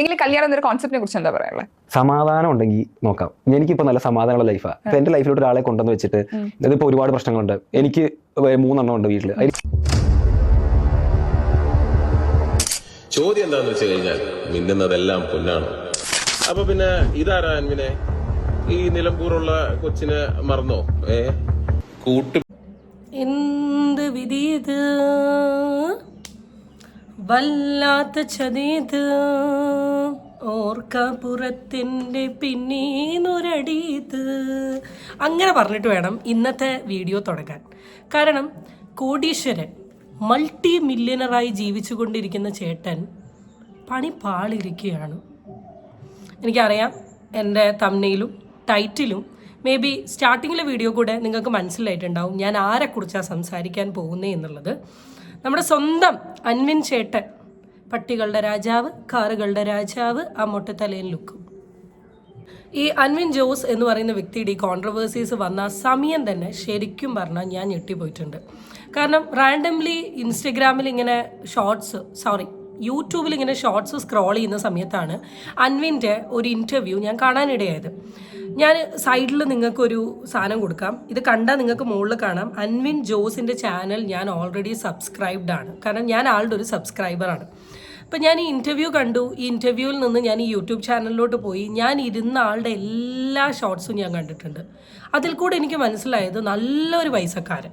എങ്കിലും കല്യാണം എന്നൊരു കോൺസെപ്റ്റിനെ കുറിച്ച് എന്താ പറയാനുള്ളത് സമാധാനം ഉണ്ടെങ്കിൽ നോക്കാം. എനിക്കിപ്പോൾ നല്ല സമാധാനമുള്ള ലൈഫാണ് ഇപ്പൊ എന്റെ ലൈഫിലോട്ട് ഒരാളെ കൊണ്ടുവന്ന് വെച്ചിട്ട് ഇതിപ്പോ ഒരുപാട് പ്രശ്നങ്ങളുണ്ട്. എനിക്ക് മൂന്നെണ്ണം ഉണ്ട് വീട്ടിൽ ചോദ്യം എന്താന്ന് വെച്ച് കഴിഞ്ഞാൽ മിന്നുന്നതെല്ലാം പൊന്നാണ്. അപ്പൊ പിന്നെ ഇതാരാ അൻവിനെ? ഈ നിലമ്പൂറുള്ള കൊച്ചിനെ മറന്നോ? ഏ? കൂട്ടി എന്ത് വിധിയത് വല്ലാത്ത ചതീത് ഓർക്കപ്പുറത്തിന്റെ പിന്നീനൊരടീത് അങ്ങനെ പറഞ്ഞിട്ട് വേണം ഇന്നത്തെ വീഡിയോ തുടങ്ങാൻ. കാരണം കോടീശ്വരൻ മൾട്ടി മില്യണറായി ജീവിച്ചു കൊണ്ടിരിക്കുന്ന ചേട്ടൻ പണി പാളിരിക്കുകയാണ് എനിക്കറിയാം എന്റെ തമ്നയിലും ടൈറ്റിലും മേ ബി സ്റ്റാർട്ടിങ്ങിലെ വീഡിയോ കൂടെ നിങ്ങൾക്ക് മനസ്സിലായിട്ടുണ്ടാവും ഞാൻ ആരെക്കുറിച്ചാണ് സംസാരിക്കാൻ പോകുന്നത് എന്നുള്ളത്. നമ്മുടെ സ്വന്തം അൻവിൻ ചേട്ടൻ പട്ടികളുടെ രാജാവ് കാറുകളുടെ രാജാവ് ആ മൊട്ടത്തലയിൽ ലുക്കും. ഈ അൻവിൻ ജോസ് എന്ന് പറയുന്ന വ്യക്തിയുടെ ഈ കോൺട്രവേഴ്സീസ് വന്ന സമയം തന്നെ ശരിക്കും പറഞ്ഞാൽ ഞാൻ ഞെട്ടിപ്പോയിട്ടുണ്ട്. കാരണം റാൻഡംലി ഇൻസ്റ്റഗ്രാമിൽ ഇങ്ങനെ ഷോർട്സ് സോറി യൂട്യൂബിൽ ഇങ്ങനെ ഷോർട്സ് സ്ക്രോൾ ചെയ്യുന്ന സമയത്താണ് അൻവിന്റെ ഒരു ഇന്റർവ്യൂ ഞാൻ കാണാനിടയായത്. ഞാൻ സൈഡിൽ നിങ്ങൾക്കൊരു സാധനം കൊടുക്കാം. ഇത് കണ്ടാൽ നിങ്ങൾക്ക് മുകളിൽ കാണാം. അൻവിൻ ജോസിന്റെ ചാനൽ ഞാൻ ഓൾറെഡി സബ്സ്ക്രൈബ്ഡ് ആണ്. കാരണം ഞാൻ ആളുടെ ഒരു സബ്സ്ക്രൈബറാണ് അപ്പം ഞാൻ ഈ ഇന്റർവ്യൂ കണ്ടു. ഈ ഇന്റർവ്യൂവിൽ നിന്ന് ഞാൻ ഈ യൂട്യൂബ് ചാനലിലോട്ട് പോയി. ഞാൻ ഇരുന്ന ആളുടെ എല്ലാ ഷോർട്സും ഞാൻ കണ്ടിട്ടുണ്ട്. അതിൽ കൂടെ എനിക്ക് മനസ്സിലായത് നല്ലൊരു പൈസക്കാരൻ.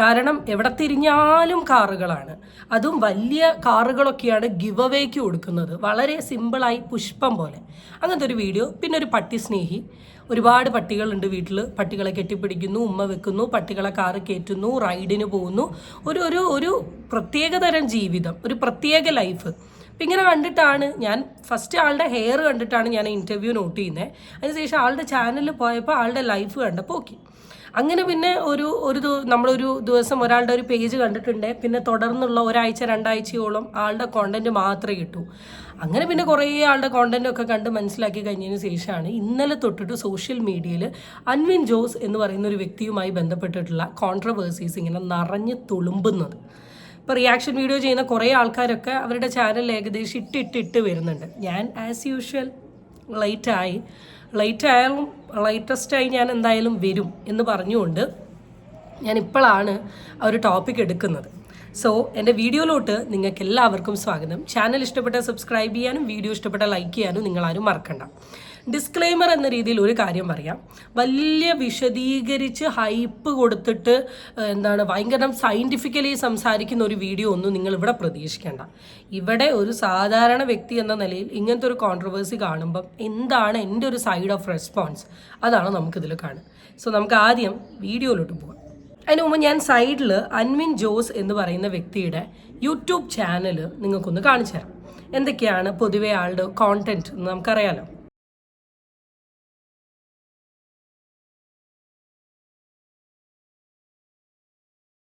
കാരണം എവിടെ തിരിഞ്ഞാലും കാറുകളാണ്. അതും വലിയ കാറുകളൊക്കെയാണ് ഗിവ് അവേക്ക് കൊടുക്കുന്നത്. വളരെ സിമ്പിളായി പുഷ്പം പോലെ. അങ്ങനത്തെ ഒരു വീഡിയോ പിന്നെ ഒരു പട്ടി സ്നേഹി. ഒരുപാട് പട്ടികളുണ്ട് വീട്ടിൽ പട്ടികളെ കെട്ടിപ്പിടിക്കുന്നു ഉമ്മ വെക്കുന്നു പട്ടികളെ കാറ് കയറ്റുന്നു റൈഡിന് പോകുന്നു. ഒരു ഒരു ഒരു പ്രത്യേകതരം ജീവിതം ഒരു പ്രത്യേക ലൈഫ് അപ്പം ഇങ്ങനെ കണ്ടിട്ടാണ് ഞാൻ ഫസ്റ്റ് ആളുടെ ഹെയർ കണ്ടിട്ടാണ് ഞാൻ ഇന്റർവ്യൂ നോട്ട് ചെയ്യുന്നത് അതിനുശേഷം ആളുടെ ചാനലിൽ പോയപ്പോൾ ആളുടെ ലൈഫ് കണ്ടപ്പോൾ ഓക്കെ അങ്ങനെ പിന്നെ ഒരു ഒരു നമ്മളൊരു ദിവസം ഒരാളുടെ ഒരു പേജ് കണ്ടിട്ടുണ്ട് പിന്നെ തുടർന്നുള്ള ഒരാഴ്ച രണ്ടാഴ്ചയോളം ആളുടെ കോണ്ടന്റ് മാത്രമേ കിട്ടൂ. അങ്ങനെ പിന്നെ കുറേ ആളുടെ കോണ്ടന്റ് ഒക്കെ കണ്ട് മനസ്സിലാക്കി കഴിഞ്ഞതിന് ശേഷമാണ് ഇന്നലെ തൊട്ടിട്ട് സോഷ്യൽ മീഡിയയിൽ അൻവിൻ ജോസ് എന്ന് പറയുന്ന ഒരു വ്യക്തിയുമായി ബന്ധപ്പെട്ടിട്ടുള്ള കോൺട്രവേഴ്സീസ് ഇങ്ങനെ നിറഞ്ഞു തുളുമ്പുന്നത്. ഇപ്പോൾ റിയാക്ഷൻ വീഡിയോ ചെയ്യുന്ന കുറേ ആൾക്കാരൊക്കെ അവരുടെ ചാനൽ ഏകദേശം ഇട്ടിട്ടിട്ട് വരുന്നുണ്ട്. ഞാൻ ആസ് യൂഷ്വൽ ലൈറ്റായി ലൈറ്റ് ആയാലും ലേറ്റസ്റ്റായി ഞാൻ എന്തായാലും വരും എന്ന് പറഞ്ഞുകൊണ്ട് ഞാൻ ഇപ്പോഴാണ് ആ ഒരു ടോപ്പിക് എടുക്കുന്നത്. സോ എന്റെ വീഡിയോയിലോട്ട് നിങ്ങൾക്ക് എല്ലാവർക്കും സ്വാഗതം. ചാനൽ ഇഷ്ടപ്പെട്ട സബ്സ്ക്രൈബ് ചെയ്യാനും വീഡിയോ ഇഷ്ടപ്പെട്ട ലൈക്ക് ചെയ്യാനും നിങ്ങളാരും മറക്കണ്ട. ഡിസ്ക്ലെയിമർ എന്ന രീതിയിൽ ഒരു കാര്യം പറയാം. വലിയ വിശദീകരിച്ച് ഹൈപ്പ് കൊടുത്തിട്ട് എന്താണ് ഭയങ്കര സയന്റിഫിക്കലി സംസാരിക്കുന്ന ഒരു വീഡിയോ ഒന്നും നിങ്ങൾ ഇവിടെ പ്രതീക്ഷിക്കേണ്ട. ഇവിടെ ഒരു സാധാരണ വ്യക്തി എന്ന നിലയിൽ ഇങ്ങനത്തെ ഒരു കോൺട്രവേഴ്സി കാണുമ്പം എന്താണ് എന്റെ ഒരു സൈഡ് ഓഫ് റെസ്പോൺസ് അതാണ് നമുക്കിതിൽ കാണുക. സോ നമുക്ക് ആദ്യം വീഡിയോയിലോട്ട് പോകാം അതിന് മുമ്പ് ഞാൻ സൈഡിൽ അൻവിൻ ജോസ് എന്ന് പറയുന്ന വ്യക്തിയുടെ യൂട്യൂബ് ചാനൽ നിങ്ങൾക്കൊന്ന് കാണിച്ചു തരാം. എന്തൊക്കെയാണ് പൊതുവെ ആളുടെ കോണ്ടന്റ് നമുക്കറിയാലോ?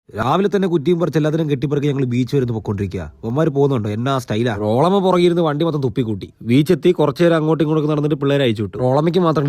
രാവിലെ തന്നെ കുറ്റിയും പറിച്ച് എല്ലാത്തിനും കെട്ടിപ്പറക്കി ഞങ്ങൾ ബീച്ച് വരുന്ന് പൊക്കൊണ്ടിരിക്കുക ഒമാര് പോകുന്നുണ്ടോ? എന്നാ സ്റ്റൈലാ? റോളമ്മ പുറകിരുന്ന് വണ്ടി മൊത്തം തുപ്പിക്കൂട്ടി. ബീച്ച് എത്തി കുറച്ചു നേരം അങ്ങോട്ടും ഇങ്ങോട്ടും നടന്നിട്ട് പിള്ളേരെ അയച്ചു വിട്ടു. റോളമ്മയ്ക്ക് മാത്രം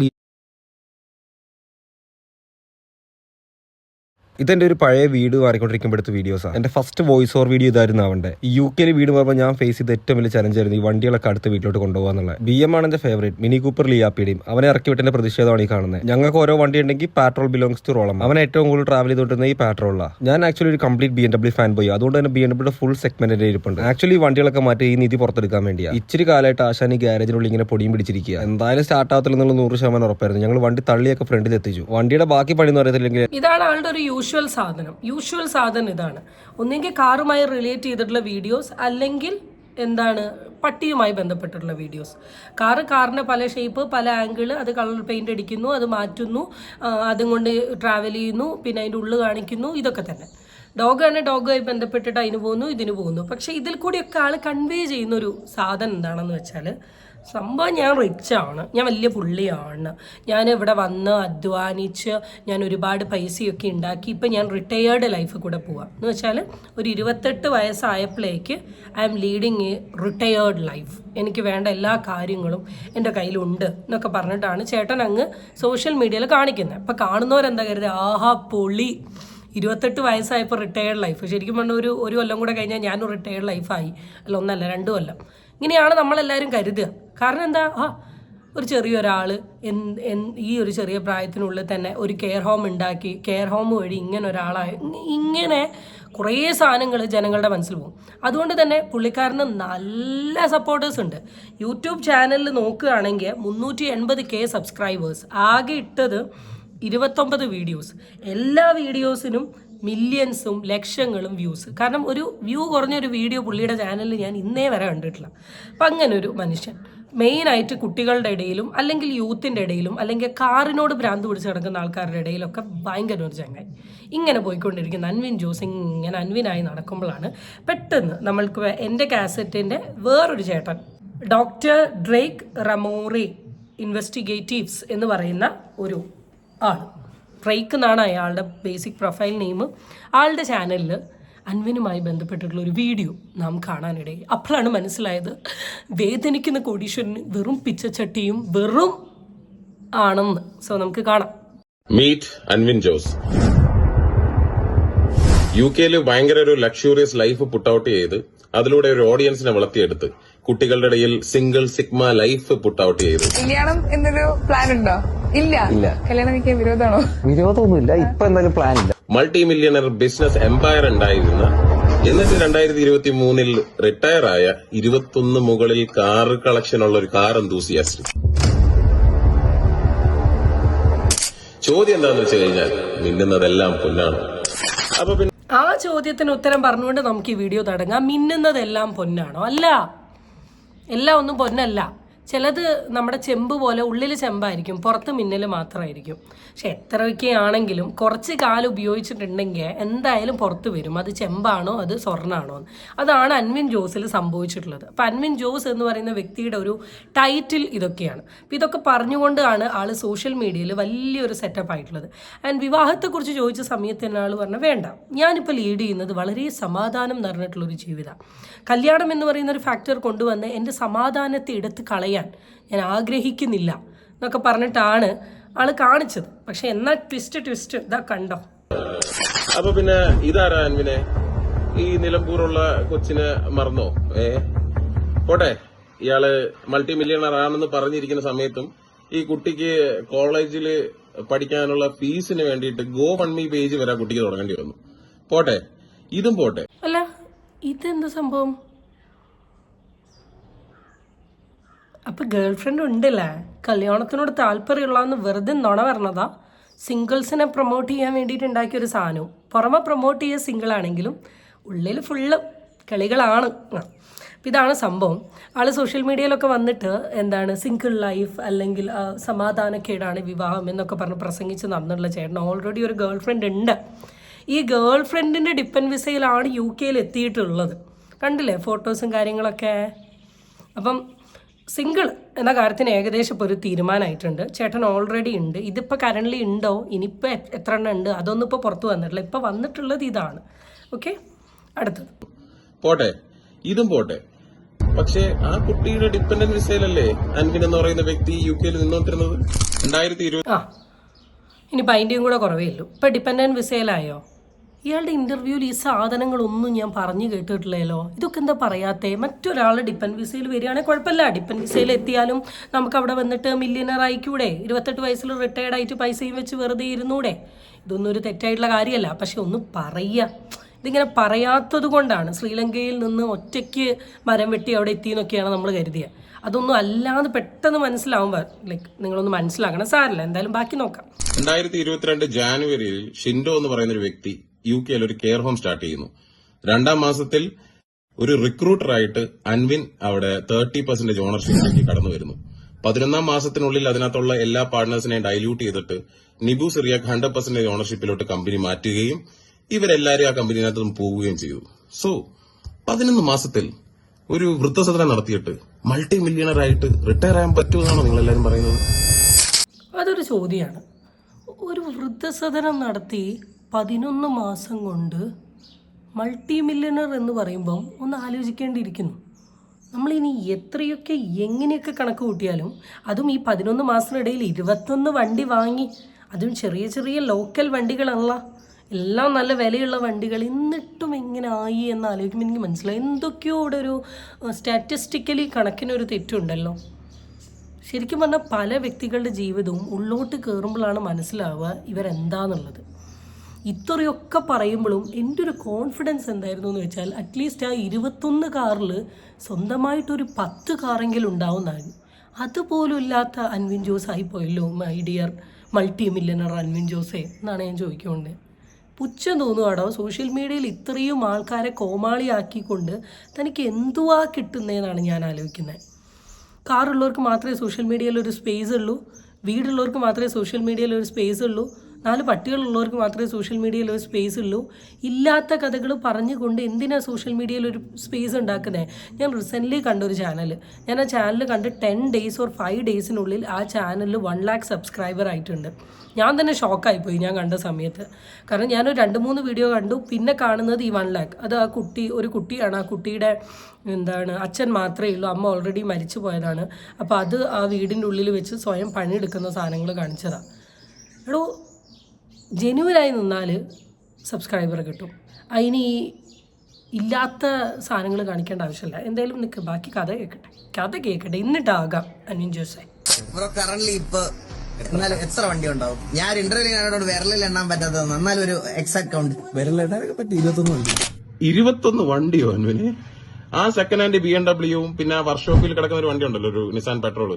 ഇതെന്റെ ഒരു പഴയ വീട് മാറിക്കൊണ്ടിരിക്കുമ്പോഴത്തെ വീഡിയോസാണ് എന്റെ ഫസ്റ്റ് വോയിസ് ഓവർ വീഡിയോ ഇതായിരുന്നു അവന്റെ. യു കെയിൽ വീട് മാറുമ്പോൾ ഞാൻ ഫേസ് ചെയ്ത ഏറ്റവും വലിയ ചലഞ്ച് ആയിരുന്നു ഈ വണ്ടികളൊക്കെ അടുത്ത വീട്ടിലോട്ട് കൊണ്ടുപോകാന്നുള്ളത് ബി എം ആണ് എന്റെ ഫേവറേറ്റ് മിനി കൂപ്പർ ലിയാപ്പിയുടെയും അവനെ ഇറക്കി വിട്ടതിന്റെ പ്രതിഷേധമാണ് ഈ കാണുന്നത്. ഞങ്ങൾക്ക് ഓരോ വണ്ടി ഉണ്ടെങ്കിൽ പാട്രോൾ ബിലോങ്സ് ടു റോളം അവൻ ഏറ്റവും കൂടുതൽ ട്രാവൽ ചെയ്തുകൊണ്ടിരുന്ന ഈ പാട്രോളാണ് ഞാൻ ആക്ച്വലി ഒരു complete B M W fan പോയി അതുകൊണ്ട് തന്നെ ബി എം ഡബ്ല്യൂടെ ഫുൾ സെഗ്മെന്റ് ഇരിപ്പുണ്ട്. ആക്ച്വലി വണ്ടികളൊക്കെ മാറ്റി ഈ നിധി പുറത്തെടുക്കാൻ വേണ്ടിയാണ് ഇച്ചിരി കാലമായിട്ട് ആശാൻ ഈ ഗ്യാരേജിനുള്ളിൽ ഇങ്ങനെ പൊടിയും പിടിച്ചിരിക്കുക എന്തായാലും സ്റ്റാർട്ട് ആവത്തില്ലെന്നുള്ള നൂറ് ശതമാനം ഉറപ്പായിരുന്നു. ഞങ്ങൾ വണ്ടി തള്ളിയൊക്കെ ഫ്രണ്ടിൽ എത്തിച്ചു. വണ്ടിയുടെ ബാക്കി പണി എന്ന് പറയത്തില്ലെങ്കിൽ ഇതാണ് ആളുടെ ഒരു യൂഷ്വൽ സാധനം. യൂഷ്വൽ സാധനം ഇതാണ്. ഒന്നെങ്കിൽ കാറുമായി റിലേറ്റ് ചെയ്തിട്ടുള്ള വീഡിയോസ് അല്ലെങ്കിൽ എന്താണ് പട്ടിയുമായി ബന്ധപ്പെട്ടിട്ടുള്ള വീഡിയോസ് കാറ് കാറിന്റെ പല ഷേപ്പ് പല ആംഗിൾ അത് കളർ പെയിന്റ് അടിക്കുന്നു അത് മാറ്റുന്നു അതും കൊണ്ട് ട്രാവൽ ചെയ്യുന്നു പിന്നെ അതിന്റെ ഉള്ളു കാണിക്കുന്നു ഇതൊക്കെ തന്നെ. ഡോഗാണ് ഡോഗുമായി ബന്ധപ്പെട്ടിട്ട് അതിന് പോകുന്നു ഇതിന് പോകുന്നു. പക്ഷേ ഇതിൽ കൂടിയൊക്കെ ആൾ കൺവേ ചെയ്യുന്ന ഒരു സാധനം എന്താണെന്ന് വെച്ചാൽ സംഭവം ഞാൻ റിച്ച് ആണ്. ഞാൻ വലിയ പുള്ളിയാണ്. ഞാൻ ഇവിടെ വന്ന് അധ്വാനിച്ച് ഞാൻ ഒരുപാട് പൈസയൊക്കെ ഉണ്ടാക്കി ഇപ്പം ഞാൻ റിട്ടയേർഡ് ലൈഫ് കൂടെ പോവാം. എന്ന് വെച്ചാൽ ഒരു ഇരുപത്തെട്ട് വയസ്സായപ്പോഴേക്ക് I'm leading a retired life എനിക്ക് വേണ്ട എല്ലാ കാര്യങ്ങളും എന്റെ കയ്യിലുണ്ട് എന്നൊക്കെ പറഞ്ഞിട്ടാണ് ചേട്ടൻ അങ്ങ് സോഷ്യൽ മീഡിയയിൽ കാണിക്കുന്നത് അപ്പം കാണുന്നവരെന്താ കരുതുക? ആഹാ പൊളി. ഇരുപത്തെട്ട് വയസ്സായപ്പോൾ റിട്ടയേർഡ് ലൈഫ് ശരിക്കും പറഞ്ഞാൽ ഒരു ഒരു കൊല്ലം കൂടെ കഴിഞ്ഞാൽ ഞാനും റിട്ടയേർഡ് ലൈഫായി അല്ല ഒന്നല്ല രണ്ട് കൊല്ലം. ഇങ്ങനെയാണ് നമ്മളെല്ലാവരും കരുതുക. കാരണം എന്താ? ആ ഒരു ചെറിയൊരാൾ ഈ ഒരു ചെറിയ പ്രായത്തിനുള്ളിൽ തന്നെ ഒരു കെയർ ഹോം ഉണ്ടാക്കി കെയർ ഹോം വഴി ഇങ്ങനെ ഒരാളായി ഇങ്ങനെ കുറേ സാധനങ്ങൾ ജനങ്ങളുടെ മനസ്സിൽ പോകും. അതുകൊണ്ട് തന്നെ പുള്ളിക്കാരന് നല്ല സപ്പോർട്ടേഴ്സ് ഉണ്ട്. യൂട്യൂബ് ചാനലിൽ നോക്കുകയാണെങ്കിൽ മുന്നൂറ്റി എൺപത് കെ സബ്സ്ക്രൈബേഴ്സ് ആകെ ഇട്ടത് ഇരുപത്തൊമ്പത് വീഡിയോസ് എല്ലാ വീഡിയോസിനും മില്യൺസും ലക്ഷങ്ങളും വ്യൂസ് കാരണം ഒരു വ്യൂ കുറഞ്ഞൊരു വീഡിയോ പുള്ളിയുടെ ചാനലിൽ ഞാൻ ഇന്നേ വരെ കണ്ടിട്ടില്ല. അപ്പം അങ്ങനെ ഒരു മനുഷ്യൻ മെയിനായിട്ട് കുട്ടികളുടെ ഇടയിലും അല്ലെങ്കിൽ യൂത്തിന്റെ ഇടയിലും അല്ലെങ്കിൽ കാറിനോട് ഭ്രാന്ത് പിടിച്ച് കിടക്കുന്ന ആൾക്കാരുടെ ഇടയിലൊക്കെ ഭയങ്കര ഒരു ചങ്ങായി. ഇങ്ങനെ പോയിക്കൊണ്ടിരിക്കുന്ന അൻവിൻ ജോസ് ഇങ്ങനെ അൻവിനായി നടക്കുമ്പോഴാണ് പെട്ടെന്ന് നമ്മൾക്ക് എന്റെ കാസറ്റിന്റെ വേറൊരു ചേട്ടൻ ഡോക്ടർ ഡ്രേക്ക് റമോറി ഇൻവെസ്റ്റിഗേറ്റീവ്സ് എന്ന് പറയുന്ന ഒരു ആൾ ഡ്രേക്ക് എന്നാണ് അയാളുടെ ബേസിക് പ്രൊഫൈൽ നെയിം ആളുടെ ചാനലിൽ അൻവിനുമായി ബന്ധപ്പെട്ടിട്ടുള്ള ഒരു വീഡിയോ നാം കാണാനിടയായി. അപ്പോഴാണ് മനസ്സിലായത് വേദനിക്കുന്ന കോടീശ്വരന് വെറും പിച്ചച്ചട്ടിയും വെറും ആണെന്ന്. സോ നമുക്ക് കാണാം. മീറ്റ് അൻവിൻ ജോസ് യു കെയിൽ ഭയങ്കര ഒരു ലക്ഷൂറിയസ് ലൈഫ് പുട്ട് ഔട്ട് ചെയ്ത് അതിലൂടെ ഒരു ഓഡിയൻസിനെ വളർത്തിയെടുത്ത്. കുട്ടികളുടെ ഇടയിൽ single sigma life put out ചെയ്തു. കല്യാണം എന്നൊരു പ്ലാൻ ഉണ്ടോ? ഇല്ല. ഇല്ല. കല്യാണം എനിക്ക് വിരോധമാണോ? വിരോധമൊന്നുമില്ല. ഇപ്പൊ എന്തായാലും പ്ലാൻ ഇല്ല. മൾട്ടി മില്യണർ ബിസിനസ് എംപയർ ഉണ്ടായിരുന്ന എന്നിട്ട് രണ്ടായിരത്തി ഇരുപത്തി മൂന്നിൽ റിട്ടയർ ആയ ഇരുപത്തൊന്ന് മുകളിൽ കാർ കളക്ഷൻ ഉള്ള ഒരു കാർ എന്തൂസിയാസ്റ്റ് ചോദ്യം എന്താന്ന് വെച്ച് കഴിഞ്ഞാൽ മിന്നുന്നതെല്ലാം പൊന്നാണ്. അപ്പൊ പിന്നെ ആ ചോദ്യത്തിന് ഉത്തരം പറഞ്ഞുകൊണ്ട് നമുക്ക് ഈ വീഡിയോ തുടങ്ങാം. മിന്നുന്നതെല്ലാം പൊന്നാണോ? അല്ല. എല്ലാം ഒന്നും പൊന്നല്ല. ചിലത് നമ്മുടെ ചെമ്പ് പോലെ ഉള്ളിൽ ചെമ്പായിരിക്കും പുറത്ത് മിന്നൽ മാത്രമായിരിക്കും. പക്ഷെ എത്രയൊക്കെ ആണെങ്കിലും കുറച്ച് കാലം ഉപയോഗിച്ചിട്ടുണ്ടെങ്കിൽ എന്തായാലും പുറത്ത് വരും. അത് ചെമ്പാണോ അത് സ്വർണമാണോ അതാണ് അൻവിൻ ജോസിൽ സംഭവിച്ചിട്ടുള്ളത്. അപ്പം അൻവിൻ ജോസ് എന്ന് പറയുന്ന വ്യക്തിയുടെ ഒരു ടൈറ്റിൽ ഇതൊക്കെയാണ്. അപ്പം ഇതൊക്കെ പറഞ്ഞുകൊണ്ടാണ് ആൾ സോഷ്യൽ മീഡിയയിൽ വലിയൊരു സെറ്റപ്പ് ആയിട്ടുള്ളത്. ആൻഡ് വിവാഹത്തെക്കുറിച്ച് ചോദിച്ച സമയത്ത് തന്നെ ആൾ പറഞ്ഞു വേണ്ട ഞാനിപ്പോൾ ലീഡ് ചെയ്യുന്നത് വളരെ സമാധാനം നിറഞ്ഞിട്ടുള്ളൊരു ജീവിതം. കല്യാണം എന്ന് പറയുന്ന ഒരു ഫാക്ടർ കൊണ്ടുവന്ന് എന്റെ സമാധാനത്തെ എടുത്ത് കളയാൻ ഞാൻ ആഗ്രഹിക്കുന്നില്ല എന്നൊക്കെ പറഞ്ഞിട്ടാണ് ആൾ കാണിച്ചത്. പക്ഷെ എന്നാ ട്വിസ്റ്റ് ട്വിസ്റ്റ് ഇതാ കണ്ടോ? അപ്പൊ പിന്നെ ഇതാരാ അൻവിനെ? ഈ നിലമ്പൂറുള്ള കൊച്ചിനെ മറന്നോ? ഏ? പോട്ടെ. ഇയാൾ മൾട്ടി മില്യണർ ആണെന്ന് പറഞ്ഞിരിക്കുന്ന സമയത്തും ഈ കുട്ടിക്ക് കോളേജിൽ പഠിക്കാനുള്ള ഫീസിന് വേണ്ടിയിട്ട് ഗോ വൺമി പേജ് വരെ കുട്ടിക്ക് തുടങ്ങേണ്ടി വന്നു. പോട്ടെ. ഇതും പോട്ടെ. അല്ല ഇതെന്ത് സംഭവം? അപ്പൊ ഗേൾ ഫ്രണ്ട് ഉണ്ടല്ലേ? കല്യാണത്തിനോട് താല്പര്യമുള്ളതെന്ന് വെറുതെ നുണ പറഞ്ഞതാ. സിംഗിൾസിനെ പ്രൊമോട്ട് ചെയ്യാൻ വേണ്ടിയിട്ട് ഉണ്ടാക്കിയ ഒരു സാധനവും പുറമെ പ്രൊമോട്ട് ചെയ്യുക സിംഗിൾ ആണെങ്കിലും ഉള്ളിൽ ഫുള്ള് കളികളാണ്. അപ്പം ഇതാണ് സംഭവം. ആൾ സോഷ്യൽ മീഡിയയിലൊക്കെ വന്നിട്ട് എന്താണ് സിംഗിൾ ലൈഫ് അല്ലെങ്കിൽ സമാധാനക്കേടാണ് വിവാഹം എന്നൊക്കെ പറഞ്ഞ് പ്രസംഗിച്ച് നടന്നുള്ള ചേട്ടൻ. ഓൾറെഡി ഒരു ഗേൾ ഫ്രണ്ട് ഉണ്ട്. ഈ ഗേൾ ഫ്രണ്ടിന്റെ ഡിപ്പെൻഡ് വിസയിലാണ് യു കെയിൽ എത്തിയിട്ടുള്ളത് കണ്ടില്ലേ ഫോട്ടോസും കാര്യങ്ങളൊക്കെ? അപ്പം സിംഗിൾ എന്ന കാര്യത്തിന് ഏകദേശം ഇപ്പോൾ ഒരു തീരുമാനമായിട്ടുണ്ട് ചേട്ടൻ ഓൾറെഡി ഉണ്ട്. ഇതിപ്പോൾ കറന്റ്ലി ഉണ്ടോ? ഇനിയിപ്പോൾ എത്ര എണ്ണം ഉണ്ട്? അതൊന്നും ഇപ്പോൾ പുറത്ത് വന്നിട്ടില്ല. ഇപ്പോൾ വന്നിട്ടുള്ളത് ഇതാണ്. ഓക്കെ അടുത്തത്. പോട്ടെ. ഇതും പോട്ടെ. പക്ഷേ ആ കുട്ടിയുടെ ഡിപ്പെൻഡന്റ് വിസയിലല്ലേ അൻവിൻ എന്ന് പറയുന്ന വ്യക്തി യു കെയിൽ നിന്നോണ്ടിരുന്നത്? രണ്ടായിരത്തി ഇരുപത് ആ. ഇനി അതിന്റെയും കൂടെ കുറവേ ഉള്ളൂ. ഇപ്പം ഡിപ്പെൻഡന്റ് വിസയിലായോ ഇയാളുടെ ഇന്റർവ്യൂവിൽ ഈ സാധനങ്ങളൊന്നും ഞാൻ പറഞ്ഞു കേട്ടിട്ടില്ലല്ലോ. ഇതൊക്കെ എന്താ പറയാത്തേ? മറ്റൊരാൾ ഡിപ്പെൻഡ് വിസയിൽ വരികയാണെങ്കിൽ കുഴപ്പമില്ല. ഡിപ്പെൻഡ് വിസയിൽ എത്തിയാലും നമുക്ക് അവിടെ വന്നിട്ട് മില്യനർ ആയിക്കൂടെ? ഇരുപത്തെട്ട് വയസ്സിൽ റിട്ടയർഡ് ആയിട്ട് പൈസയും വെച്ച് വെറുതെ ഇരുന്നൂടെ? ഇതൊന്നും ഒരു തെറ്റായിട്ടുള്ള കാര്യമല്ല. പക്ഷെ ഒന്ന് പറയുക. ഇതിങ്ങനെ പറയാത്തത് കൊണ്ടാണ് ശ്രീലങ്കയിൽ നിന്ന് ഒറ്റയ്ക്ക് മരം വെട്ടി അവിടെ എത്തി എന്നൊക്കെയാണ് നമ്മൾ കരുതിയത് അതൊന്നും അല്ലാതെ പെട്ടെന്ന് മനസ്സിലാവുമ്പോൾ ലൈക്ക് നിങ്ങളൊന്ന് മനസ്സിലാക്കണം. സാരല്ല എന്തായാലും ബാക്കി നോക്കാം. രണ്ടായിരത്തി ഇരുപത്തിരണ്ട് ജാനുവരിയിൽ ഷിൻഡോ എന്ന് പറയുന്ന ഒരു വ്യക്തി യു കെയിൽ ഒരു കെയർ ഹോം സ്റ്റാർട്ട് ചെയ്യുന്നു. രണ്ടാം മാസത്തിൽ ഒരു റിക്രൂട്ടറായിട്ട് അൻവിൻ അവിടെ തേർട്ടി പെർസെന്റേജ് ഓണർഷിപ്പിലേക്ക് കടന്നു വരുന്നു. പതിനൊന്നാം മാസത്തിനുള്ളിൽ അതിനകത്തുള്ള എല്ലാ പാർട്ട്നേഴ്സിനെയും ഡൈല്യൂട്ട് ചെയ്തിട്ട് നിബു സിറിയാക്ക് ഹൺഡ്രഡ് പെർസെന്റേജ് ഓണർഷിപ്പിലോട്ട് കമ്പനി മാറ്റുകയും ഇവരെല്ലാവരും ആ കമ്പനിനകത്ത് പോവുകയും ചെയ്തു. സോ പതിനൊന്ന് മാസത്തിൽ ഒരു വൃദ്ധസദനം നടത്തിയിട്ട് മൾട്ടി മില്യണർ ആയിട്ട് റിട്ടയർ ആകാൻ പറ്റുമെന്നാണോ നിങ്ങൾ എല്ലാവരും പറയുന്നത്? അതൊരു ചോദ്യമാണ്. ഒരു വൃദ്ധസദനം നടത്തി പതിനൊന്ന് മാസം കൊണ്ട് മൾട്ടി മില്യണർ എന്ന് പറയുമ്പം ഒന്ന് ആലോചിക്കേണ്ടിയിരിക്കുന്നു. നമ്മളിനി എത്രയൊക്കെ എങ്ങനെയൊക്കെ കണക്ക് കൂട്ടിയാലും അതും ഈ പതിനൊന്ന് മാസത്തിനിടയിൽ ഇരുപത്തൊന്ന് വണ്ടി വാങ്ങി അതും ചെറിയ ചെറിയ ലോക്കൽ വണ്ടികളല്ല എല്ലാം നല്ല വിലയുള്ള വണ്ടികൾ എന്നിട്ടും എങ്ങനെ ആയി എന്ന് ആലോചിക്കുമ്പോൾ എനിക്ക് മനസ്സിലായി. എന്തൊക്കെയോ ഇവിടെ ഒരു സ്റ്റാറ്റിസ്റ്റിക്കലി കണക്കിനൊരു തെറ്റുണ്ടല്ലോ. ശരിക്കും പറഞ്ഞാൽ പല വ്യക്തികളുടെ ജീവിതവും ഉള്ളോട്ട് കയറുമ്പോഴാണ് മനസ്സിലാവുക ഇവരെന്താന്നുള്ളത്. ഇത്രയൊക്കെ പറയുമ്പോഴും എന്റെ ഒരു കോൺഫിഡൻസ് എന്തായിരുന്നു എന്ന് വെച്ചാൽ അറ്റ്ലീസ്റ്റ് ആ ഇരുപത്തൊന്ന് കാറിൽ സ്വന്തമായിട്ടൊരു പത്ത് കാറെങ്കിലും ഉണ്ടാവുന്നതാണ് അതുപോലും ഇല്ലാത്ത Anvin Jose ആയിപ്പോയല്ലോ my dear multi millionaire Anvin ജോസേ എന്നാണ് ഞാൻ ചോദിക്കുന്നത് പുച്ഛം തോന്നുവാടോ സോഷ്യൽ മീഡിയയിൽ ഇത്രയും ആൾക്കാരെ കോമാളിയാക്കിക്കൊണ്ട് തനിക്ക് എന്തുവാ കിട്ടുന്നതെന്നാണ് ഞാൻ ആലോചിക്കുന്നത്. കാറുള്ളവർക്ക് മാത്രമേ സോഷ്യൽ മീഡിയയിൽ ഒരു സ്പേസ് ഉള്ളൂ വീടുള്ളവർക്ക് മാത്രമേ സോഷ്യൽ മീഡിയയിൽ ഒരു സ്പേസ് ഉള്ളൂ നാല് പട്ടികളുള്ളവർക്ക് മാത്രമേ സോഷ്യൽ മീഡിയയിൽ ഒരു സ്പേസ് ഉള്ളൂ. ഇല്ലാത്ത കഥകൾ പറഞ്ഞുകൊണ്ട് എന്തിനാണ് സോഷ്യൽ മീഡിയയിൽ ഒരു സ്പേസ് ഉണ്ടാക്കുന്നത് ഞാൻ റീസെന്റ്ലി കണ്ട ഒരു ചാനൽ ഞാൻ ആ ചാനൽ കണ്ട് ടെൻ ഡേയ്സ് ഓർ ഫൈവ് ഡേയ്സിനുള്ളിൽ ആ ചാനലിൽ വൺ ലാക്ക് സബ്സ്ക്രൈബർ ആയിട്ടുണ്ട്. ഞാൻ തന്നെ ഷോക്കായിപ്പോയി ഞാൻ കണ്ട സമയത്ത്. കാരണം ഞാനൊരു രണ്ട് മൂന്ന് വീഡിയോ കണ്ടു. പിന്നെ കാണുന്നത് ഈ വൺ ലാക്ക് അത് ആ കുട്ടി ഒരു കുട്ടിയാണ്. ആ കുട്ടിയുടെ എന്താണ് അച്ഛൻ മാത്രമേ ഉള്ളൂ. അമ്മ ഓൾറെഡി മരിച്ചു പോയതാണ്. അപ്പോൾ അത് ആ വീടിന്റെ ഉള്ളിൽ വെച്ച് സ്വയം പണിയെടുക്കുന്ന സാധനങ്ങൾ കാണിച്ചതാണ് എടോ ജെനുവനായി നിന്നാൽ സബ്സ്ക്രൈബർ കിട്ടും. അതിന് ഈ ഇല്ലാത്ത സാധനങ്ങൾ കാണിക്കേണ്ട ആവശ്യമില്ല. എന്തായാലും നിൽക്ക് ബാക്കി കഥ കേൾക്കട്ടെ കഥ കേൾക്കട്ടെ എന്നിട്ടാകാം അനിയൻ ജോസായി ബ്രോ കറന്റ് ഇപ്പൊ എന്നാലും എത്ര വണ്ടി ഉണ്ടാവും? ഞാൻ ഇന്റർവ്യൂ കാണോട് വിരലിൽ എണ്ണാൻ പറ്റാത്തത് എന്നാലും ഒരു എക്സാക്ട് കൗണ്ട് വിരലിടാനൊക്കെ പറ്റി ഇരുപത്തൊന്ന് വണ്ടി. ഇരുപത്തൊന്ന് വണ്ടിയോ അൻവിന് ആ സെക്കൻഡ് ഹാൻഡ് ബി എം ഡബ്ല്യൂവും പിന്നെ വർക്ക്ഷോപ്പിൽ കിടക്കുന്ന ഒരു വണ്ടി ഉണ്ടല്ലോ ഒരു നിസാൻ പെട്രോൾ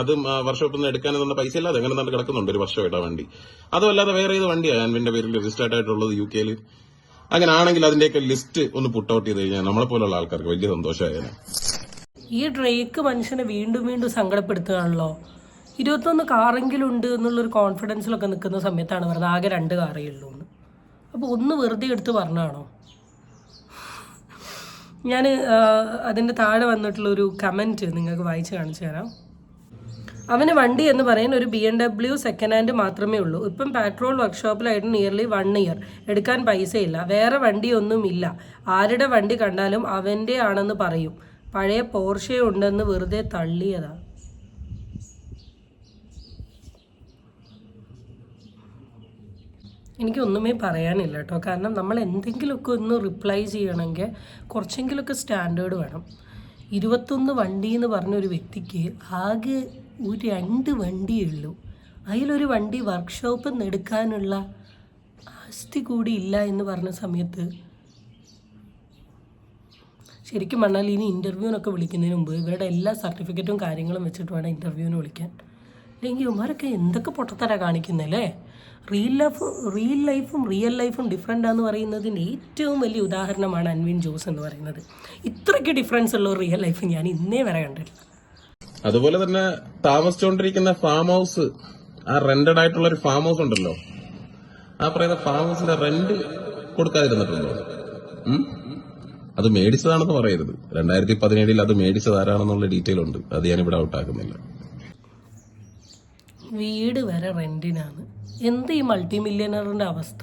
അതും വർക്ക്ഷോപ്പിൽ നിന്ന് എടുക്കാൻ തന്നെ പൈസ ഇല്ലാതെ അങ്ങനെ തന്നെ കിടക്കുന്നുണ്ട് ഒരു വർഷമായിട്ട് ആ വണ്ടി. അതുമല്ലാതെ വേറെ ഏത് വണ്ടിയാണ് എന്റെ പേരിൽ രജിസ്റ്റേർഡ് ആയിട്ടുള്ളത് യു കെയിൽ അങ്ങനെ ആണെങ്കിൽ അതിന്റെയൊക്കെ ലിസ്റ്റ് ഒന്ന് പുട്ട് ഔട്ട് ചെയ്ത് കഴിഞ്ഞാൽ നമ്മളെ പോലുള്ള ആൾക്കാർക്ക് വലിയ സന്തോഷമായേനെ. ഈ ഡ്രേക്ക് മനുഷ്യനെ വീണ്ടും വീണ്ടും സങ്കടപ്പെടുത്തുകയാണല്ലോ. ഇരുപത്തൊന്ന് കാറെങ്കിലും ഉണ്ട് എന്നുള്ളൊരു കോൺഫിഡൻസിലൊക്കെ നിൽക്കുന്ന സമയത്താണ് പറഞ്ഞത് ആകെ രണ്ട് കാറേ ഉള്ളൂ എന്ന് അപ്പോൾ ഒന്ന് വെറുതെ എടുത്ത് പറഞ്ഞാണോ ഞാൻ അതിന്റെ താഴെ വന്നിട്ടുള്ളൊരു കമന്റ് നിങ്ങൾക്ക് വായിച്ച് കാണിച്ചു തരാം. അവന് വണ്ടി എന്ന് പറയാൻ ഒരു B M W second hand മാത്രമേ ഉള്ളൂ. ഇപ്പം പെട്രോൾ വർക്ക്ഷോപ്പിലായിട്ട് നിയർലി വൺ ഇയർ എടുക്കാൻ പൈസയില്ല. വേറെ വണ്ടിയൊന്നും ഇല്ല ആരുടെ വണ്ടി കണ്ടാലും അവന്റെ ആണെന്ന് പറയും. പഴയ പോർഷെ ഉണ്ടെന്ന് വെറുതെ തള്ളിയതാ. എനിക്കൊന്നുമേ പറയാനില്ല കേട്ടോ. കാരണം നമ്മൾ എന്തെങ്കിലുമൊക്കെ ഒന്ന് റിപ്ലൈ ചെയ്യണമെങ്കിൽ കുറച്ചെങ്കിലുമൊക്കെ സ്റ്റാൻഡേർഡ് വേണം. ഇരുപത്തൊന്ന് വണ്ടി എന്ന് പറഞ്ഞൊരു വ്യക്തിക്ക് ആകെ ഒരു രണ്ട് വണ്ടിയേ ഉള്ളൂ. അതിലൊരു വണ്ടി വർക്ക്ഷോപ്പിൽ നിന്ന് എടുക്കാനുള്ള ആസ്തി കൂടി ഇല്ല എന്ന് പറഞ്ഞ സമയത്ത് ശരിക്കും പറഞ്ഞാൽ ഇനി ഇന്റർവ്യൂവിനൊക്കെ വിളിക്കുന്നതിന് മുമ്പ് ഇവരുടെ എല്ലാ സർട്ടിഫിക്കറ്റും കാര്യങ്ങളും വെച്ചിട്ട് വേണം ഇന്റർവ്യൂവിന് വിളിക്കാൻ. അല്ലെങ്കിൽ ഇവന്മാരൊക്കെ എന്തൊക്കെ പൊട്ടത്തര കാണിക്കുന്നല്ലേ റിയൽ ലൈഫ് റിയൽ ലൈഫും റിയൽ ലൈഫും ഡിഫറെന്റ് ആണെന്ന് പറയുന്നതിന് ഏറ്റവും വലിയ ഉദാഹരണമാണ് അൻവിൻ ജോസ് എന്ന് പറയുന്നത്. ഇത്രയ്ക്ക് ഡിഫറൻസ് ഉള്ള റിയൽ ലൈഫ് ഞാൻ ഇന്നേ വരെ കണ്ടിട്ടില്ല. അതുപോലെ തന്നെ താമസിച്ചുകൊണ്ടിരിക്കുന്ന ഫാം ഹൗസ് ആ റെന്റഡ് ആയിട്ടുള്ള ഒരു ഫാം ഹൗസ് ഉണ്ടല്ലോ. ആ പറയുന്ന ഫാം ഹൗസിന്റെ റെന്റ് കൊടുക്കാതിരുന്നിട്ടുണ്ടോ? അത് മേടിച്ചതാണെന്ന് പറയരുത്. രണ്ടായിരത്തി പതിനേഴിൽ അത് മേടിച്ചതാരാണെന്നുള്ള ഡീറ്റെയിൽ ഉണ്ട്. അത് ഞാൻ ഇവിടെ ഔട്ടാക്കുന്നില്ല വീട് വരെ റെന്റിനാണ് എന്ത് ഈ മൾട്ടി മില്യണറിന്റെ അവസ്ഥ?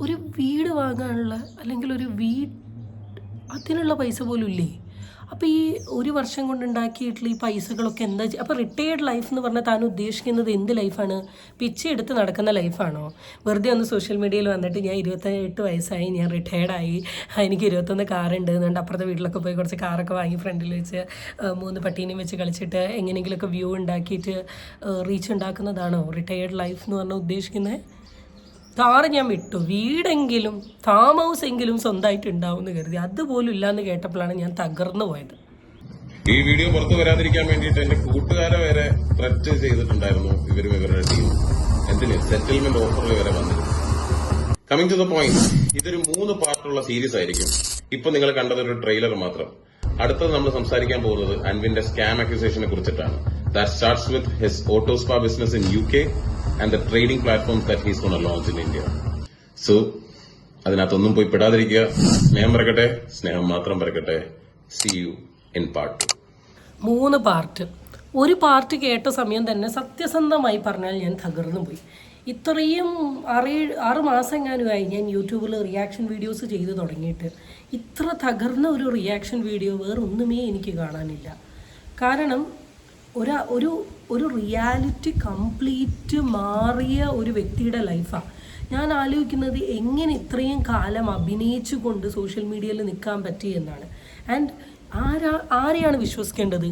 ഒരു വീട് വാങ്ങാനുള്ള അല്ലെങ്കിൽ ഒരു വീട് അതിനുള്ള പൈസ പോലും ഇല്ലേ അപ്പോൾ ഈ ഒരു വർഷം കൊണ്ടുണ്ടാക്കിയിട്ടുള്ള ഈ പൈസകളൊക്കെ എന്താ അപ്പോൾ റിട്ടയേർഡ് ലൈഫ് എന്ന് പറഞ്ഞാൽ താൻ ഉദ്ദേശിക്കുന്നത് എന്ത് ലൈഫാണ് പിച്ച എടുത്ത് നടക്കുന്ന ലൈഫാണോ വെറുതെ ഒന്ന് സോഷ്യൽ മീഡിയയിൽ വന്നിട്ട് ഞാൻ ഇരുപത്തെട്ട് വയസ്സായി ഞാൻ റിട്ടയേർഡായി എനിക്ക് ഇരുപത്തൊന്ന് കാറുണ്ട് എന്നുണ്ട് അപ്പുറത്തെ വീട്ടിലൊക്കെ പോയി കുറച്ച് കാറൊക്കെ വാങ്ങി ഫ്രണ്ടിൽ വെച്ച് മൂന്ന് പട്ടീനെയും വെച്ച് കളിച്ചിട്ട് എങ്ങനെയെങ്കിലുമൊക്കെ വ്യൂ ഉണ്ടാക്കിയിട്ട് റീച്ച് ഉണ്ടാക്കുന്നതാണോ? റിട്ടയേർഡ് ലൈഫ് എന്ന് പറഞ്ഞാൽ ഉദ്ദേശിക്കുന്നത് കാറ് ഞാൻ വിട്ടു. വീടെങ്കിലും ഫാം ഹൗസ് എങ്കിലും സ്വന്തമായിട്ട് ഉണ്ടാവും എന്ന് കരുതി. അതുപോലും ഇല്ലാന്ന് കേട്ടപ്പോഴാണ് ഞാൻ തകർന്നു പോയത്. ഈ വീഡിയോ പുറത്തു വരാതിരിക്കാൻ വേണ്ടിയിട്ട് എന്റെ കൂട്ടുകാരെ വരെ ത്രെറ്റ് ചെയ്തിട്ടുണ്ടായിരുന്നു ഇവരും ഇവരുടെ ടീം എന്തിന്? സെറ്റിൽമെന്റ് ഓഫറിൽ വരെ വന്നിരുന്നു. കമ്മിങ് ടു ദ പോയിന്റ് ഇതൊരു മൂന്ന് പാർട്ടുള്ള സീരീസ് ആയിരിക്കും. ഇപ്പൊ നിങ്ങൾ കണ്ടത് ഒരു ട്രെയിലർ മാത്രം. അടുത്തത് നമ്മൾ സംസാരിക്കാൻ പോകുന്നത് അൻവിന്റെ സ്കാം അക്യൂസേഷനെ കുറിച്ചിട്ടാണ്. That starts with his auto spa business in U K and the trading platforms that he's gone launch in India so അതിനകത്തൊന്നും പോയി പെടാതിരിക്കുക. സ്നേഹം പറക്കട്ടെ സ്നേഹം മാത്രം പറക്കട്ടെ സി യു ഇൻ പാർട്ട് മൂന്ന് പാർട്ട് ഒരു പാർട്ട് കേട്ട സമയം തന്നെ സത്യസന്ധമായി പറഞ്ഞാൽ ഞാൻ തകർന്നു പോയി. ഇത്രയും ആറ് ആറ് മാസം എങ്ങാനുമായി ഞാൻ യൂട്യൂബിൽ റിയാക്ഷൻ വീഡിയോസ് ചെയ്തു തുടങ്ങിയിട്ട്. ഇത്ര തകർന്ന ഒരു റിയാക്ഷൻ വീഡിയോ വേറൊന്നുമേ എനിക്ക് കാണാനില്ല. കാരണം ഒരു ഒരു ഒരു റിയാലിറ്റി കംപ്ലീറ്റ് മാറിയ ഒരു വ്യക്തിയുടെ ലൈഫാണ് ഞാൻ ആലോചിക്കുന്നത് എങ്ങനെ ഇത്രയും കാലം അഭിനയിച്ചു കൊണ്ട് സോഷ്യൽ മീഡിയയിൽ നിൽക്കാൻ പറ്റി എന്നാണ്. ആൻഡ് ആരാ ആരെയാണ് വിശ്വസിക്കേണ്ടത്?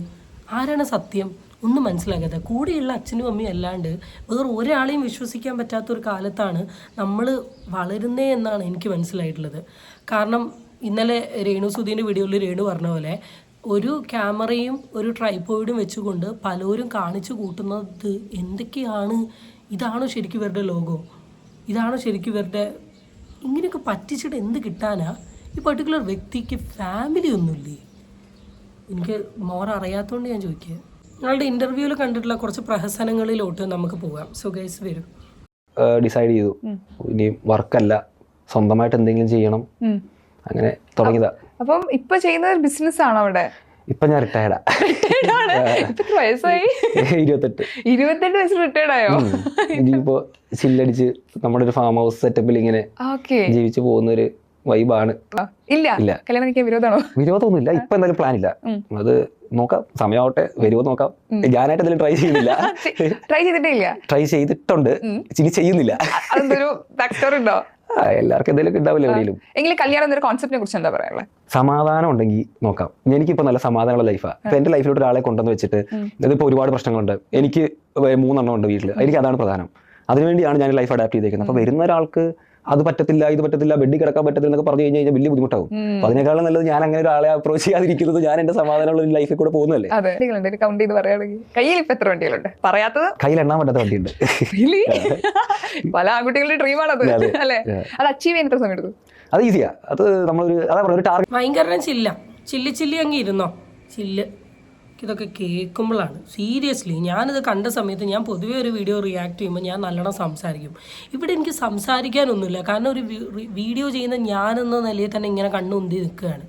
ആരാണ് സത്യം? ഒന്നും മനസ്സിലാക്കാതെ കൂടെയുള്ള അച്ഛനും അമ്മയും അല്ലാണ്ട് വേറെ ഒരാളെയും വിശ്വസിക്കാൻ പറ്റാത്ത ഒരു കാലത്താണ് നമ്മൾ വളരുന്നേ എന്നാണ് എനിക്ക് മനസ്സിലായിട്ടുള്ളത്. കാരണം ഇന്നലെ രേണു സുധീന്റെ വീഡിയോയിൽ രേണു പറഞ്ഞ പോലെ ഒരു ക്യാമറയും ഒരു ട്രൈപ്പോയിഡും വെച്ചുകൊണ്ട് പലരും കാണിച്ചു കൂട്ടുന്നത് എന്തൊക്കെയാണ്? ഇതാണോ ശരിക്കും ഇവരുടെ ലോകം? ഇതാണോ ശരിക്കും ഇവരുടെ ഇങ്ങനെയൊക്കെ പറ്റിച്ചിട്ട് എന്ത് കിട്ടാനാ? ഈ പർട്ടിക്കുലർ വ്യക്തിക്ക് ഫാമിലി ഒന്നുമില്ലേ? എനിക്ക് മോർ അറിയാത്തതുകൊണ്ട് ഞാൻ ചോദിക്കുക നിങ്ങളുടെ ഇന്റർവ്യൂവിൽ കണ്ടിട്ടുള്ള കുറച്ച് പ്രഹസനങ്ങളിലോട്ട് നമുക്ക് പോകാം. സോ ഗൈസ് വരും. ഡിസൈഡ് ചെയ്തു. ഇനി വർക്കല്ല സ്വന്തമായിട്ട് എന്തെങ്കിലും ചെയ്യണം. അങ്ങനെ തുടങ്ങിയതാ. അപ്പം ഇപ്പൊ ചെയ്യുന്നത് ബിസിനസ് ആണോ അവിടെ? ഇപ്പൊ ഞാൻ റിട്ടയർഡാ വയസ്സായി? ഇരുപത്തെട്ട്. ഇരുപത്തെട്ട് വയസ്സ് റിട്ടയർഡ് ആയോ. ഇനിയിപ്പോ ചില്ലടിച്ച് നമ്മുടെ ഒരു ഫാം ഹൗസ് സെറ്റപ്പിൽ ഇങ്ങനെ ജീവിച്ചു പോകുന്ന ഒരു വൈബാണ്. ഇല്ല. ഇല്ല. കല്യാണം കഴിക്കാൻ വിരോധാണോ വിരോധമൊന്നുമില്ല. ഇപ്പൊ എന്തായാലും പ്ലാൻ ഇല്ല അത് നോക്കാം. സമയമാവട്ടെ. വരുമോ നോക്കാം. ഞാനായിട്ട് എന്തെങ്കിലും ട്രൈ ചെയ്യുന്നില്ല. ട്രൈ ചെയ്തിട്ടില്ല. ട്രൈ ചെയ്തിട്ടുണ്ട്. ഇനി ചെയ്യുന്നില്ല. ഉണ്ടോ? എല്ലാവർക്കും എന്തെങ്കിലും ഉണ്ടാവില്ല എവിടെയെങ്കിലും? എങ്കിലും കല്യാണം എന്നൊരു കോൺസെപ്റ്റിനെ കുറിച്ച് എന്താ പറയാനുള്ളത് സമാധാനം ഉണ്ടെങ്കിൽ നോക്കാം. എനിക്കിപ്പോ നല്ല സമാധാനമുള്ള ലൈഫാ ഇപ്പൊ എന്റെ ലൈഫിലോട്ട് ഒരാളെ കൊണ്ടുവന്ന് വെച്ചിട്ട് ഇതിപ്പോ ഒരുപാട് പ്രശ്നങ്ങളുണ്ട്. എനിക്ക് മൂന്നെണ്ണം ഉണ്ട് വീട്ടിൽ എനിക്ക് അതാണ് പ്രധാനം. അതിനുവേണ്ടിയാണ് ഞാൻ ലൈഫ് അഡാപ്റ്റ് ചെയ്തേക്കുന്നത്. അപ്പോൾ വരുന്ന ഒരാൾക്ക് അത് പറ്റത്തില്ല ഇത് പറ്റത്തില്ല ബെഡിൽ കിടക്കാൻ പറ്റത്തില്ല എന്നൊക്കെ പറഞ്ഞു കഴിഞ്ഞ് കഴിഞ്ഞാൽ വലിയ ബുദ്ധിമുട്ടാകും അപ്പൊ അതിനേക്കാളും നല്ലത് ഞാൻ അങ്ങനെ ഒരാളെ അപ്രോച്ച് ചെയ്യാതിരിക്കുന്നത് ഞാൻ എന്റെ സമാധാനമുള്ള ഒരു ലൈഫിൽ കൂടെ പോകുന്നല്ലേ കൗണ്ട് ചെയ്ത് പറയുകയാണെങ്കിൽ കയ്യിൽ ഇപ്പൊ എത്ര വണ്ടികളുണ്ട്? പറയാത്തത്? കയ്യിൽ എണ്ണാൻ പറ്റാത്ത വണ്ടിയുണ്ട്? പല ആൺകുട്ടികളുടെ ഡ്രീമാണത് അത് അല്ലേ? അത്. അച്ചീവ് ചെയ്യാൻ എത്ര സമയം എടുത്തു അത് ഈസിയാ അത് നമ്മളൊരു അതാ പറയുക ഒരു ടാർഗറ്റ് ഭയങ്കര ചില്ല. ചില്ലി ചില്ലി അങ്ങ് ഇരുന്നോ? ചില്ല്. ഇതൊക്കെ കേൾക്കുമ്പോഴാണ്. സീരിയസ്ലി ഞാനിത് കണ്ട സമയത്ത് ഞാൻ പൊതുവേ ഒരു വീഡിയോ റിയാക്ട് ചെയ്യുമ്പോൾ ഞാൻ നല്ലോണം സംസാരിക്കും. ഇവിടെ എനിക്ക് സംസാരിക്കാനൊന്നുമില്ല. കാരണം ഒരു വീഡിയോ ചെയ്യുന്ന ഞാനെന്ന നിലയിൽ തന്നെ ഇങ്ങനെ കണ്ണുന്തി നിൽക്കുകയാണ്.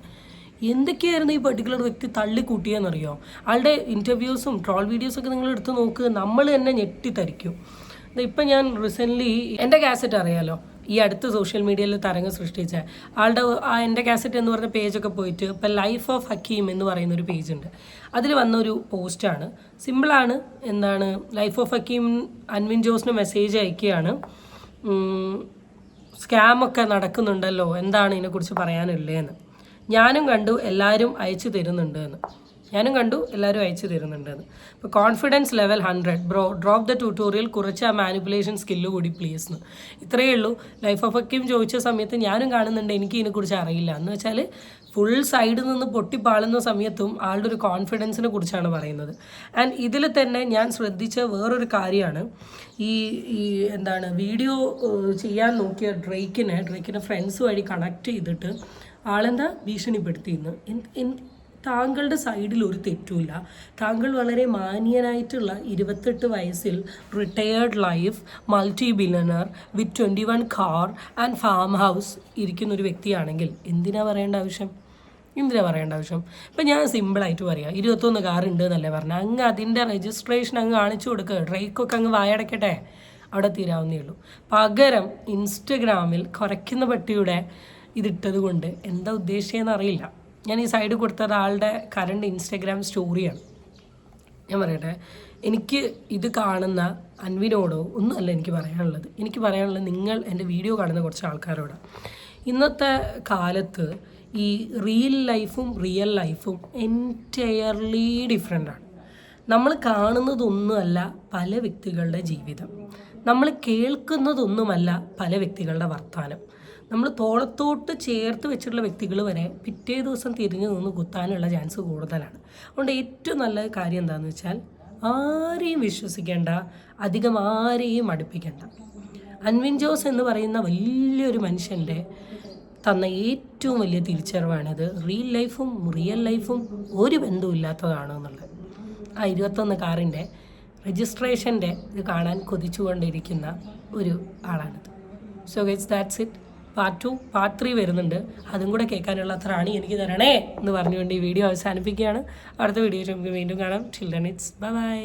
എന്തൊക്കെയായിരുന്നു ഈ പെർട്ടിക്കുലർ വ്യക്തി തള്ളിക്കൂട്ടിയെന്നറിയോ? ആളുടെ ഇന്റർവ്യൂസും ട്രോൾ വീഡിയോസൊക്കെ നിങ്ങൾ എടുത്ത് നോക്ക്. നമ്മൾ തന്നെ ഞെട്ടിത്തരിക്കും. ഇപ്പം ഞാൻ റീസെന്റ്ലി എന്റെ കാസറ്റ് അറിയാലോ? ഈ അടുത്ത് സോഷ്യൽ മീഡിയയിൽ തരംഗം സൃഷ്ടിച്ച ആളുടെ ആ എന്റെ കാസറ്റ് എന്ന് പറഞ്ഞ പേജൊക്കെ പോയിട്ട് ഇപ്പം ലൈഫ് ഓഫ് ഹക്കീം എന്ന് പറയുന്ന ഒരു പേജ് ഉണ്ട്. അതിൽ വന്നൊരു പോസ്റ്റാണ് സിമ്പിളാണ് എന്താണ്? ലൈഫ് ഓഫ് ഹക്കീം അൻവിൻ ജോസിന് മെസ്സേജ് അയക്കുകയാണ്. സ്കാമൊക്കെ നടക്കുന്നുണ്ടല്ലോ. എന്താണ് ഇതിനെക്കുറിച്ച് പറയാനുള്ളതെന്ന്? ഞാനും കണ്ടു. എല്ലാവരും അയച്ചു തരുന്നുണ്ട് എന്ന്. ഞാനും കണ്ടു എല്ലാവരും അയച്ചു തരുന്നുണ്ടെന്ന് അപ്പോൾ confidence level hundred bro drop the tutorial കുറച്ച് ആ മാനിപ്പുലേഷൻ സ്കില്ല് കൂടി പ്ലീസ് എന്ന് ഇത്രയേ ഉള്ളൂ. ലൈഫ് ഓഫ് അക്കിം ചോദിച്ച സമയത്ത് ഞാനും കാണുന്നുണ്ട് എനിക്ക് ഇതിനെക്കുറിച്ച് അറിയില്ല. എന്ന് വെച്ചാൽ ഫുൾ സൈഡിൽ നിന്ന് പൊട്ടിപ്പാളുന്ന സമയത്തും ആളുടെ ഒരു കോൺഫിഡൻസിനെ കുറിച്ചാണ് പറയുന്നത്. ആൻഡ് ഇതിൽ തന്നെ ഞാൻ ശ്രദ്ധിച്ച വേറൊരു കാര്യമാണ്. ഈ ഈ എന്താണ് വീഡിയോ ചെയ്യാൻ നോക്കിയ ഡ്രേക്കിനെ ഡ്രേക്കിനെ ഫ്രണ്ട്സ് വഴി കണക്ട് ചെയ്തിട്ട് ആളെന്താ? ഭീഷണിപ്പെടുത്തിയിരുന്നു താങ്കളുടെ സൈഡിൽ ഒരു തെറ്റുമില്ല. താങ്കൾ വളരെ മാന്യനായിട്ടുള്ള ഇരുപത്തെട്ട് വയസ്സിൽ retired life multi billionaire with twenty one car and farm house ഇരിക്കുന്ന ഒരു വ്യക്തിയാണെങ്കിൽ എന്തിനാ പറയേണ്ട ആവശ്യം? എന്തിനാ പറയേണ്ട ആവശ്യം? ഇപ്പം ഞാൻ സിമ്പിളായിട്ട് പറയാം. ഇരുപത്തൊന്ന് കാർ ഉണ്ട് എന്നല്ലേ പറഞ്ഞത് അങ്ങ് അതിന്റെ രജിസ്ട്രേഷൻ അങ്ങ് കാണിച്ചു കൊടുക്കുക ഡ്രൈക്കൊക്കെ അങ്ങ് വായടക്കട്ടെ. അവിടെ തീരാവുന്നേ ഉള്ളൂ. പകരം ഇൻസ്റ്റഗ്രാമിൽ കുറയ്ക്കുന്ന പട്ടിയുടെ ഇതിട്ടത് കൊണ്ട് എന്താ ഉദ്ദേശിച്ചതെന്ന് അറിയില്ല. ഞാൻ ഈ സൈഡ് കൊടുത്ത ഒരാളുടെ കറണ്ട് ഇൻസ്റ്റഗ്രാം സ്റ്റോറിയാണ് ഞാൻ പറയട്ടെ എനിക്ക് ഇത് കാണുന്ന അൻവിനോടോ ഒന്നുമല്ല എനിക്ക് പറയാനുള്ളത്. എനിക്ക് പറയാനുള്ളത് നിങ്ങൾ എന്റെ വീഡിയോ കാണുന്ന കുറച്ച് ആൾക്കാരോടാണ് ഇന്നത്തെ കാലത്ത് ഈ റിയൽ ലൈഫും റിയൽ ലൈഫും എന്റയർലി ഡിഫറെന്റാണ് നമ്മൾ കാണുന്നതൊന്നുമല്ല പല വ്യക്തികളുടെ ജീവിതം. നമ്മൾ കേൾക്കുന്നതൊന്നുമല്ല പല വ്യക്തികളുടെ വർത്തമാനം നമ്മൾ തോളത്തോട്ട് ചേർത്ത് വെച്ചിട്ടുള്ള വ്യക്തികൾ വരെ പിറ്റേ ദിവസം തിരിഞ്ഞു നിന്ന് കുത്താനുള്ള ചാൻസ് കൂടുതലാണ്. അതുകൊണ്ട് ഏറ്റവും നല്ല കാര്യം എന്താണെന്ന് വെച്ചാൽ ആരെയും വിശ്വസിക്കേണ്ട അധികം ആരെയും അടുപ്പിക്കേണ്ട. അൻവിൻ ജോസ് എന്ന് പറയുന്ന വലിയൊരു മനുഷ്യന്റെ തന്ന ഏറ്റവും വലിയ തിരിച്ചറിവാണിത്. റിയൽ ലൈഫും റിയൽ ലൈഫും ഒരു ബന്ധവുമില്ലാത്തതാണ് എന്നുള്ളത്. ആ ഇരുപത്തൊന്ന് കാറിന്റെ രജിസ്ട്രേഷന്റെ ഇത് കാണാൻ കൊതിച്ചുകൊണ്ടിരിക്കുന്ന ഒരു ആളാണിത്. So gets that's it part two part three വരുന്നുണ്ട്. അതും കൂടെ കേൾക്കാനുള്ള അത്ര റാണി എനിക്ക് തരണേ എന്ന് പറഞ്ഞുകൊണ്ട് ഈ വീഡിയോ അവസാനിപ്പിക്കുകയാണ്. അടുത്ത വീഡിയോ വീണ്ടും കാണാം. Children it's bye bye